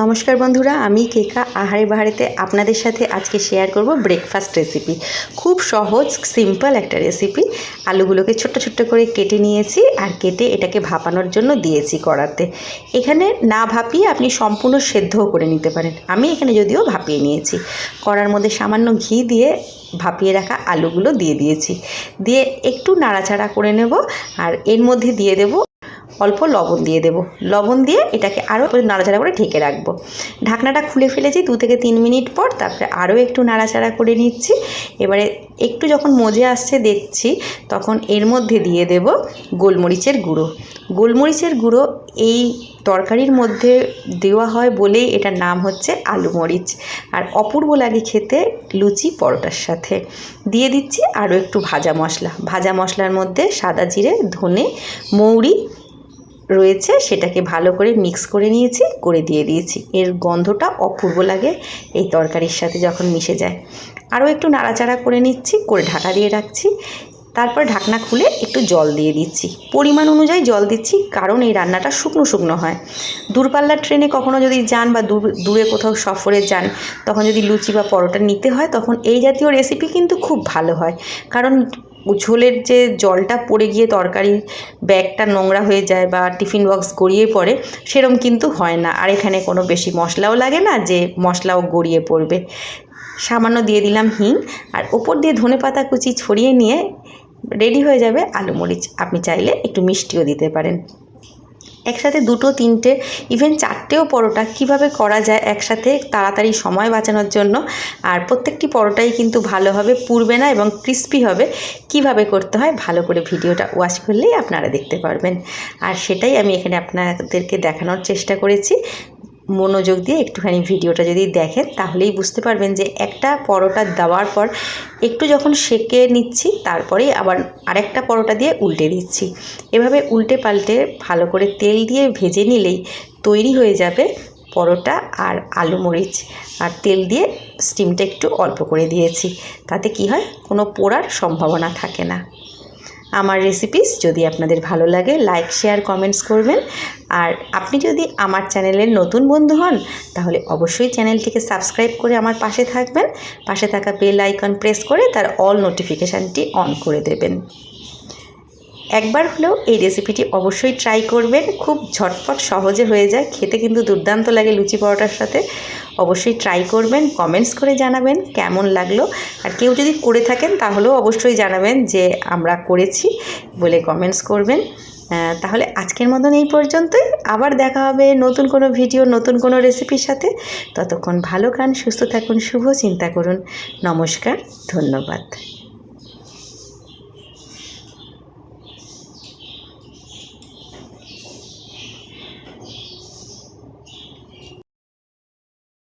নমস্কার বন্ধুরা, আমি কেকা। আহারে বাহারেতে আপনাদের সাথে আজকে শেয়ার করব ব্রেকফাস্ট রেসিপি খুব সহজ সিম্পল একটা রেসিপি আলুগুলোকে ছোট্ট ছোট্ট করে কেটে নিয়েছি আর কেটে এটাকে ভাপানোর জন্য দিয়েছি কড়াতে। এখানে না ভাপিয়ে আপনি সম্পূর্ণ সেদ্ধও করে নিতে পারেন। আমি এখানে যদিও ভাপিয়ে নিয়েছি। কড়ার মধ্যে সামান্য ঘি দিয়ে ভাপিয়ে রাখা আলুগুলো দিয়ে দিয়েছি। দিয়ে একটু নাড়াচাড়া করে নেব আর এর মধ্যে দিয়ে দেব অল্প লবণ দিয়ে দেব। লবণ দিয়ে এটাকে আরও নাড়াচাড়া করে ঢেকে রাখব। ঢাকনাটা খুলে ফেলেছি দু থেকে তিন মিনিট পর, তারপরে আরও একটু নাড়াচাড়া করে নিচ্ছি। এবারে একটু যখন মজে আসছে দেখছি, তখন এর মধ্যে দিয়ে দেব গোলমরিচের গুঁড়ো। গোলমরিচের গুঁড়ো এই তরকারির মধ্যে দেওয়া হয় বলেই এটার নাম হচ্ছে আলু মরিচ আর অপূর্ব লাগে খেতে লুচি পরোটার সাথে। দিয়ে দিচ্ছি আরও একটু ভাজা মশলা। ভাজা মশলার মধ্যে সাদা জিরে, ধনে, মৌরি রয়েছে, সেটাকে ভালো করে মিক্স করে নিয়েছি, করে দিয়ে দিয়েছি। এর গন্ধটা অপূর্ব লাগে এই তরকারির সাথে যখন মিশে যায়। আরও একটু নাড়াচাড়া করে নিচ্ছি, করে ঢাকা দিয়ে রাখছি। তারপর ঢাকনা খুলে একটু জল দিয়ে দিচ্ছি। পরিমাণ অনুযায়ী জল দিচ্ছি, কারণ এই রান্নাটা শুকনো শুকনো হয়। দূরপাল্লার ট্রেনে কখনো যদি যান বা দূর, দূরে কোথাও সফরে যান, তখন যদি লুচি বা পরোটা নিতে হয়, তখন এই জাতীয় রেসিপি কিন্তু খুব ভালো হয়। কারণ ঝোলের যে জলটা পড়ে গিয়ে তরকারির ব্যাগটা নোংরা হয়ে যায় বা টিফিন বক্স গড়িয়ে পড়ে, সেরম কিন্তু হয় না। আর এখানে কোনো বেশি মশলাও লাগে না যে মশলাও গড়িয়ে পড়বে। সামান্য দিয়ে দিলাম হিং, আর ওপর দিয়ে ধনে পাতা কুচি ছড়িয়ে নিয়ে রেডি হয়ে যাবে আলু মরিচ। আপনি চাইলে একটু মিষ্টিও দিতে পারেন। একসাথে দুটো, তিনটে ইভেন চারটেও পরোটা কীভাবে করা যায় একসাথে তাড়াতাড়ি সময় বাঁচানোর জন্য। আর প্রত্যেকটি পরোটাই কিন্তু ভালোভাবে পুড়বে না এবং ক্রিস্পি হবে। কীভাবে করতে হয় ভালো করে ভিডিওটা ওয়াশ করলেই আপনারা দেখতে পারবেন। আর সেটাই আমি এখানে আপনাদেরকে দেখানোর চেষ্টা করেছি। মনোযোগ দিয়ে একটুখানি ভিডিওটা যদি দেখেন, তাহলেই বুঝতে পারবেন যে একটা পরোটা দেওয়ার পর একটু যখন সেকে নিচ্ছি তারপরেই আবার আরেকটা পরোটা দিয়ে উল্টে দিচ্ছি। এভাবে উল্টে পাল্টে ভালো করে তেল দিয়ে ভেজে নিলেই তৈরি হয়ে যাবে পরোটা আর আলু মরিচ। আর তেল দিয়ে স্টিমটা একটু অল্প করে দিয়েছি, তাতে কি হয়? কোনো পোড়ার সম্ভাবনা থাকে না। আমার রেসিপিস যদি আপনাদের ভালো লাগে লাইক শেয়ার কমেন্টস করবেন। আর আপনি যদি আমার চ্যানেলের নতুন বন্ধু হন, তাহলে অবশ্যই চ্যানেলটিকে সাবস্ক্রাইব করে আমার পাশে থাকবেন। পাশে থাকা বেল আইকন প্রেস করে তার অল নোটিফিকেশানটি অন করে দেবেন। একবার হলেও এই রেসিপিটি অবশ্যই ট্রাই করবেন। খুব ঝটপট সহজে হয়ে যায়। খেতে কিন্তু দুর্দান্ত লাগে লুচি পরোটার সাথে। অবশ্যই ট্রাই করবেন কমেন্টস করে জানাবেন কেমন লাগল। আর কেউ যদি করে থাকেন তাহলেও অবশ্যই জানাবেন যে আমরা করেছি বলে কমেন্টস করবেন। তাহলে আজকের মতন এই পর্যন্তই। আবার দেখা হবে নতুন কোনো ভিডিও নতুন কোনো রেসিপির সাথে। ততক্ষণ ভালো খান, সুস্থ থাকুন, শুভ চিন্তা করুন। নমস্কার, ধন্যবাদ।